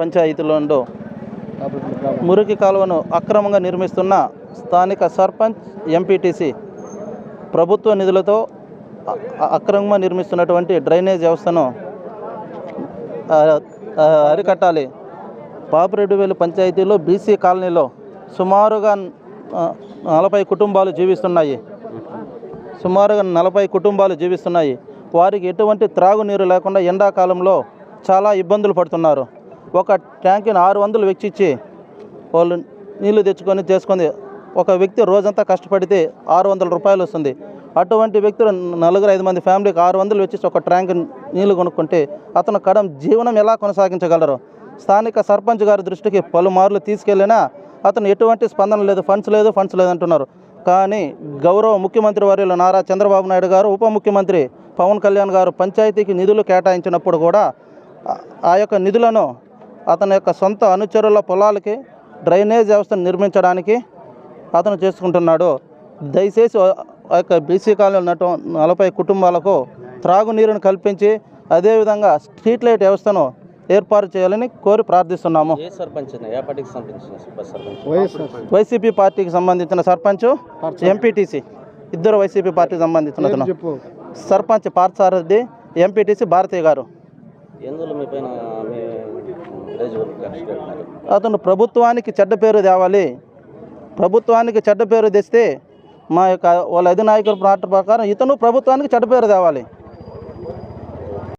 పంచాయతీలో మురికి కాలువను అక్రమంగా నిర్మిస్తున్న స్థానిక సర్పంచ్ ఎంపీటీసీ ప్రభుత్వ నిధులతో అక్రమంగా నిర్మిస్తున్నటువంటి డ్రైనేజ్ వ్యవస్థను అరికట్టాలి. పాపిరెడ్డివేలు పంచాయతీలో బీసీ కాలనీలో సుమారుగా నలభై కుటుంబాలు జీవిస్తున్నాయి. సుమారుగా నలభై కుటుంబాలు జీవిస్తున్నాయి. వారికి ఎటువంటి త్రాగునీరు లేకుండా ఎండాకాలంలో చాలా ఇబ్బందులు పడుతున్నారు. ఒక ట్యాంకుని ఆరు వందలు వెచ్చిచ్చి వాళ్ళు నీళ్ళు తెచ్చుకొని చేసుకుంది ఒక వ్యక్తి రోజంతా కష్టపడితే ఆరు వందల రూపాయలు వస్తుంది. అటువంటి వ్యక్తులు నలుగురు ఐదు మంది ఫ్యామిలీకి ఆరు వందలు వచ్చి ఒక ట్యాంక్ నీళ్ళు కొనుక్కుంటే అతను కడం జీవనం ఎలా కొనసాగించగలరు? స్థానిక సర్పంచ్ గారి దృష్టికి పలుమార్లు తీసుకెళ్ళినా అతను ఎటువంటి స్పందన లేదు ఫండ్స్ లేదు ఫండ్స్ లేదంటున్నారు కానీ గౌరవ ముఖ్యమంత్రి వర్యులు నారా చంద్రబాబు నాయుడు గారు ఉప ముఖ్యమంత్రి పవన్ కళ్యాణ్ గారు పంచాయతీకి నిధులు కేటాయించినప్పుడు కూడా ఆ యొక్క నిధులను అతని యొక్క సొంత అనుచరుల పొలాలకి డ్రైనేజ్ వ్యవస్థను నిర్మించడానికి అతను చేసుకుంటున్నాడు. దయచేసి ఆ యొక్క బీసీ కాలనీ ఉన్నట్టు నలభై కుటుంబాలకు త్రాగునీరును కల్పించి అదేవిధంగా స్ట్రీట్ లైట్ వ్యవస్థను ఏర్పాటు చేయాలని కోరి ప్రార్థిస్తున్నాము. ఏ సర్పంచ్ ఏ పార్టీకి సంబంధించిన సర్పంచ్? వైసీపీ పార్టీకి సంబంధించిన సర్పంచ్ ఎంపీటీసీ ఇద్దరు వైసీపీ పార్టీకి సంబంధించిన అతను. సర్పంచ్ పార్థసారథి ఎంపీటీసీ భారతీయ గారు. అతను ప్రభుత్వానికి చెడ్డ పేరు తేవాలి. ప్రభుత్వానికి చెడ్డ పేరు తెస్తే మా యొక్క వాళ్ళ అధినాయకుల మాట ప్రకారం ఇతను ప్రభుత్వానికి చెడ్డ పేరు తేవాలి.